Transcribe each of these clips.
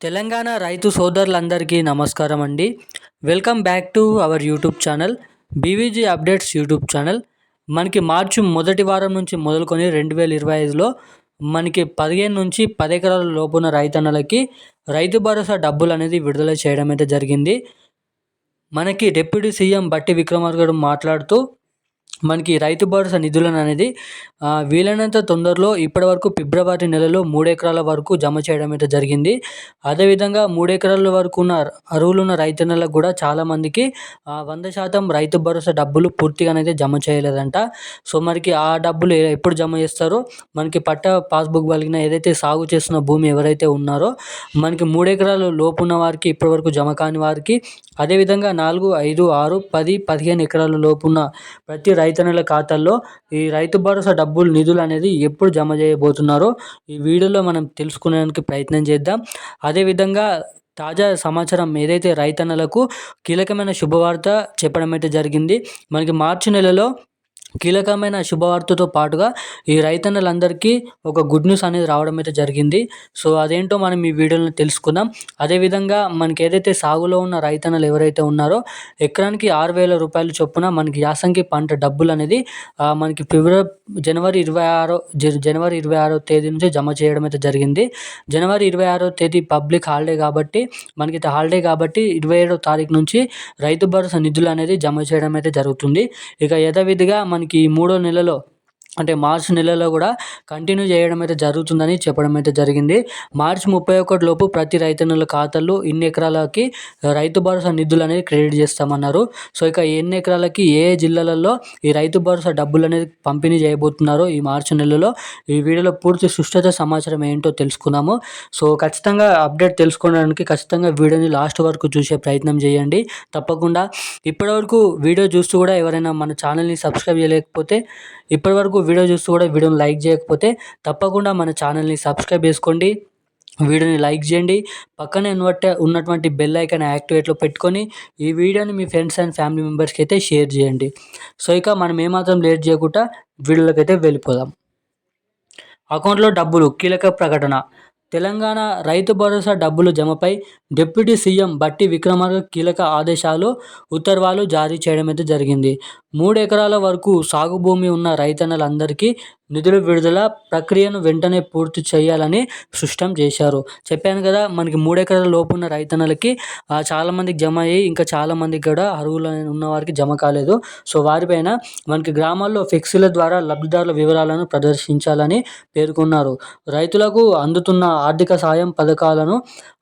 తెలంగాణ రైతు సోదరులందరికీ నమస్కారం అండి. Welcome back to our YouTube channel BVG updates YouTube channel. మనకి మార్చి మొదటి వారం నుంచి మొదలుకొని రెండు వేల ఇరవై ఐదులో మనకి పదిహేను నుంచి పది ఎకరాల లోపున రైతన్నలకి రైతు భరోసా డబ్బులు అనేది విడుదల చేయడం అయితే జరిగింది. మనకి డిప్యూటీ సీఎం బట్టి విక్రమార్క మాట్లాడుతూ మనకి రైతు భరోసా నిధులను అనేది వీలైనంత తొందరలో ఇప్పటివరకు ఫిబ్రవరి నెలలో మూడు ఎకరాల వరకు జమ చేయడం అయితే జరిగింది. అదేవిధంగా మూడు ఎకరాల వరకు ఉన్న అరువులు ఉన్న రైతన్నలకు కూడా చాలామందికి వంద శాతం రైతు భరోసా డబ్బులు పూర్తిగానైతే జమ చేయలేదంట. సో మనకి ఆ డబ్బులు ఎప్పుడు జమ చేస్తారో మనకి పట్ట పాస్బుక్ కలిగిన ఏదైతే సాగు చేస్తున్న భూమి ఎవరైతే ఉన్నారో మనకి మూడు ఎకరాల లోపు ఉన్న వారికి ఇప్పటివరకు జమ కాని వారికి అదేవిధంగా నాలుగు ఐదు ఆరు పది పదిహేను ఎకరాల లోపు ఉన్న ప్రతి రైతన్నల ఖాతాల్లో ఈ రైతు భరోసా డబ్బులు నిధులు అనేది ఎప్పుడు జమ చేయబోతున్నారో ఈ వీడియోలో మనం తెలుసుకునేందుకు ప్రయత్నం చేద్దాం. అదేవిధంగా తాజా సమాచారం ఏదైతే రైతన్నలకు కీలకమైన శుభవార్త చెప్పడం అయితే జరిగింది. మనకి మార్చి నెలలో కీలకమైన శుభవార్తతో పాటుగా ఈ రైతన్నలందరికీ ఒక గుడ్ న్యూస్ అనేది రావడం అయితే జరిగింది. సో అదేంటో మనం ఈ వీడియోలో తెలుసుకుందాం. అదేవిధంగా మనకి ఏదైతే సాగులో ఉన్న రైతన్నలు ఎవరైతే ఉన్నారో ఎకరానికి ఆరు వేల రూపాయలు చొప్పున మనకి యాసంగి పంట డబ్బులు అనేది మనకి ఫిబ్రవరి జనవరి ఇరవై ఆరో జనవరి ఇరవై ఆరో తేదీ నుంచి జమ చేయడం అయితే జరిగింది. జనవరి ఇరవై ఆరో తేదీ పబ్లిక్ హాలిడే కాబట్టి మనకి హాలిడే కాబట్టి ఇరవై ఏడో తారీఖు నుంచి రైతు భరోసా నిధులు అనేది జమ చేయడం అయితే జరుగుతుంది. ఇక యథావిధిగా మనకి మూడో నెలలో అంటే మార్చ్ నెలలో కూడా కంటిన్యూ చేయడం అయితే జరుగుతుందని చెప్పడం అయితే జరిగింది. మార్చి ముప్పై ఒకటి లోపు ప్రతి రైతన్నుల ఖాతాల్లో ఇన్ని ఎకరాలకి రైతు భరోసా నిధులు అనేది క్రెడిట్ చేస్తామన్నారు. సో ఇక ఎన్ని ఎకరాలకి ఏ జిల్లాలలో ఈ రైతు భరోసా డబ్బులు అనేది పంపిణీ చేయబోతున్నారో ఈ మార్చి నెలలో ఈ వీడియోలో పూర్తి సుష్టత సమాచారం ఏంటో తెలుసుకుందాము. సో ఖచ్చితంగా అప్డేట్ తెలుసుకోవడానికి ఖచ్చితంగా వీడియోని లాస్ట్ వరకు చూసే ప్రయత్నం చేయండి. తప్పకుండా ఇప్పటివరకు వీడియో చూస్తూ కూడా ఎవరైనా మన ఛానల్ని సబ్స్క్రైబ్ చేయలేకపోతే ఇప్పటివరకు వీడియో చూస్తూ కూడా వీడియోని లైక్ చేయకపోతే తప్పకుండా మన ఛానల్ని సబ్స్క్రైబ్ చేసుకోండి. వీడియోని లైక్ చేయండి. పక్కనే ఉన్నట్టే ఉన్నటువంటి బెల్ ఐకాన్ యాక్టివేట్లో పెట్టుకొని ఈ వీడియోని మీ ఫ్రెండ్స్ అండ్ ఫ్యామిలీ మెంబర్స్కి అయితే షేర్ చేయండి. సో ఇక మనం ఏమాత్రం లేట్ చేయకుండా వీడియోలోకి అయితే వెళ్ళిపోదాం. అకౌంట్లో డబ్బులు కీలక ప్రకటన. తెలంగాణ రైతు భరోసా డబ్బులు జమపై డిప్యూటీ సీఎం బట్టి విక్రమార్క కీలక ఆదేశాలు ఉత్తర్వులు జారీ చేయడం అయితే జరిగింది. మూడు ఎకరాల వరకు సాగు భూమి ఉన్న రైతన్నలందరికీ నిధుల విడుదల ప్రక్రియను వెంటనే పూర్తి చేయాలని స్పష్టం చేశారు. చెప్పాను కదా మనకి మూడెకరాల లోపు ఉన్న రైతన్నలకి చాలామందికి జమ అయ్యి ఇంకా చాలామందికి కూడా అర్హులు ఉన్న వారికి జమ కాలేదు. సో వారిపైన మనకి గ్రామాల్లో ఫ్లెక్సీల ద్వారా లబ్ధిదారుల వివరాలను ప్రదర్శించాలని పేర్కొన్నారు. రైతులకు అందుతున్న ఆర్థిక సాయం పథకాలను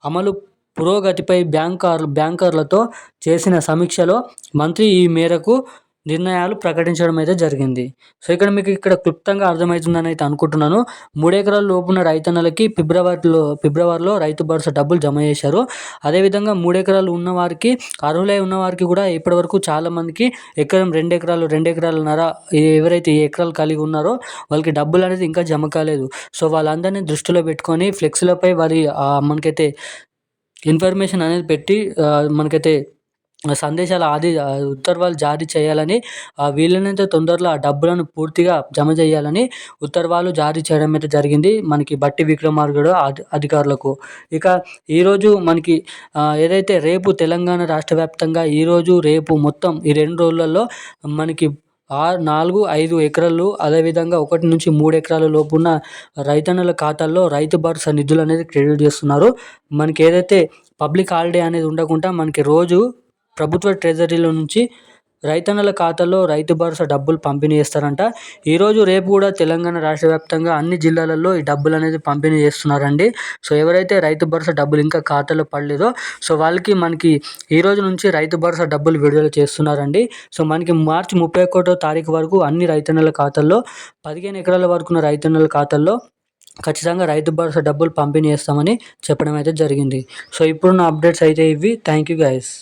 అమలు పురోగతిపై బ్యాంకర్ బ్యాంకర్లతో చేసిన సమీక్షలో మంత్రి ఈ మేరకు నిర్ణయాలు ప్రకటించడం అయితే జరిగింది. సో ఇక్కడ మీకు ఇక్కడ క్లుప్తంగా అర్థమవుతుందని అయితే అనుకుంటున్నాను. మూడు ఎకరాల లోపున్న రైతన్నలకి ఫిబ్రవరిలో ఫిబ్రవరిలో రైతు భరోసా డబ్బులు జమ చేశారు. అదేవిధంగా మూడు ఎకరాలు ఉన్న వారికి అర్హులై ఉన్న వారికి కూడా ఇప్పటివరకు చాలామందికి ఎకరం రెండు ఎకరాలు రెండు ఎకరాలన్నర ఎవరైతే ఏ ఎకరాలు కలిగి ఉన్నారో వాళ్ళకి డబ్బులు అనేది ఇంకా జమ కాలేదు. సో వాళ్ళందరినీ దృష్టిలో పెట్టుకొని ఫ్లెక్స్లపై వారి మనకైతే ఇన్ఫర్మేషన్ అనేది పెట్టి మనకైతే సందేశాలు ఆది ఉత్తర్వులు జారీ చేయాలని వీలైనంత తొందరలో ఆ డబ్బులను పూర్తిగా జమ చేయాలని ఉత్తర్వులు జారీ చేయడం అయితే జరిగింది. మనకి బట్టి విక్రమార్కుడు అధికారులకు. ఇక ఈరోజు మనకి ఏదైతే రేపు తెలంగాణ రాష్ట్ర వ్యాప్తంగా ఈరోజు రేపు మొత్తం ఈ రెండు రోజులలో మనకి ఆరు నాలుగు ఐదు ఎకరాలు అదేవిధంగా ఒకటి నుంచి మూడు ఎకరాల లోపు ఉన్న రైతన్నుల ఖాతాల్లో రైతు భరోసా నిధులు అనేది క్రెడిట్ చేస్తున్నారు. మనకి ఏదైతే పబ్లిక్ హాలిడే అనేది ఉండకుండా మనకి రోజు ప్రభుత్వ ట్రెజరీలో నుంచి రైతన్నల ఖాతాలో రైతు భరోసా డబ్బులు పంపిణీ చేస్తారంట. ఈరోజు రేపు కూడా తెలంగాణ రాష్ట్ర వ్యాప్తంగా అన్ని జిల్లాలలో ఈ డబ్బులు అనేది పంపిణీ చేస్తున్నారండి. సో ఎవరైతే రైతు భరోసా డబ్బులు ఇంకా ఖాతాలో పడలేదో సో వాళ్ళకి మనకి ఈ రోజు నుంచి రైతు భరోసా డబ్బులు విడుదల చేస్తున్నారండి. సో మనకి మార్చి ముప్పై ఒకటో తారీఖు వరకు అన్ని రైతన్నల ఖాతాల్లో పదిహేను ఎకరాల వరకు ఉన్న రైతన్నల ఖాతాల్లో ఖచ్చితంగా రైతు భరోసా డబ్బులు పంపిణీ చేస్తామని చెప్పడం అయితే జరిగింది. సో ఇప్పుడున్న అప్డేట్స్ అయితే ఇవి. Thank you guys